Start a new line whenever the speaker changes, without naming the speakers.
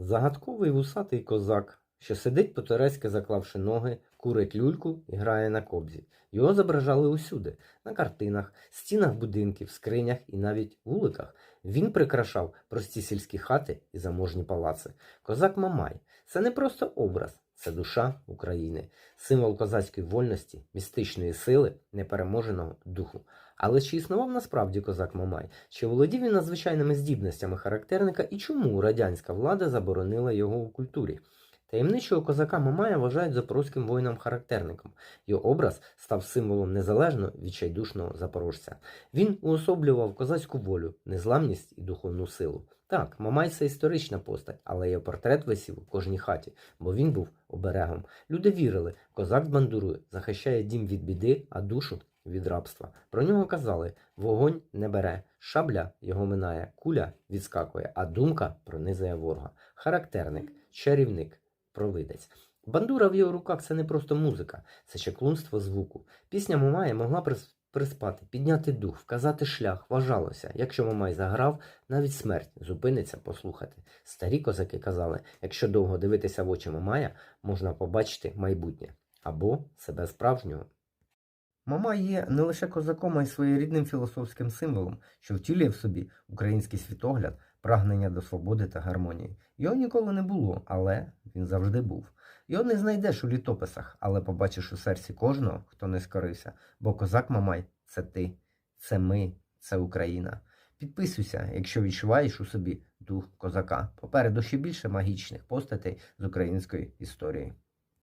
Загадковий вусатий козак, що сидить по-турецьки заклавши ноги, курить люльку і грає на кобзі. Його зображали усюди на картинах, стінах будинків, скринях і навіть вуликах. Він прикрашав прості сільські хати і заможні палаци. Козак Мамай це не просто образ, це душа України, символ козацької вольності, містичної сили, непереможеного духу. Але чи існував насправді козак Мамай? Чи володів він надзвичайними здібностями характерника і чому радянська влада заборонила його у культурі? Таємничого козака Мамая вважають запорозьким воїном-характерником. Його образ став символом незалежно відчайдушного запорожця. Він уособлював козацьку волю, незламність і духовну силу. Так, Мамай це історична постать, але його портрет висів у кожній хаті, бо він був оберегом. Люди вірили, козак з бандурою захищає дім від біди, а душу від рабства. Про нього казали: вогонь не бере, шабля його минає, куля відскакує, а думка пронизує ворога. Характерник, чарівник, провидець. Бандура в його руках це не просто музика, це чаклунство звуку. Пісня Мамая могла приспати, підняти дух, вказати шлях, вважалося. Якщо Мамай заграв, навіть смерть зупиниться послухати. Старі козаки казали, якщо довго дивитися в очі Мамая, можна побачити майбутнє або себе справжнього. Мамай є не лише козаком, а й своєрідним філософським символом, що втілює в собі український світогляд, прагнення до свободи та гармонії. Його ніколи не було, але він завжди був. Його не знайдеш у літописах, але побачиш у серці кожного, хто не скорився, бо козак Мамай це ти, це ми, це Україна. Підписуйся, якщо відчуваєш у собі дух козака. Попереду ще більше магічних постатей з української історії.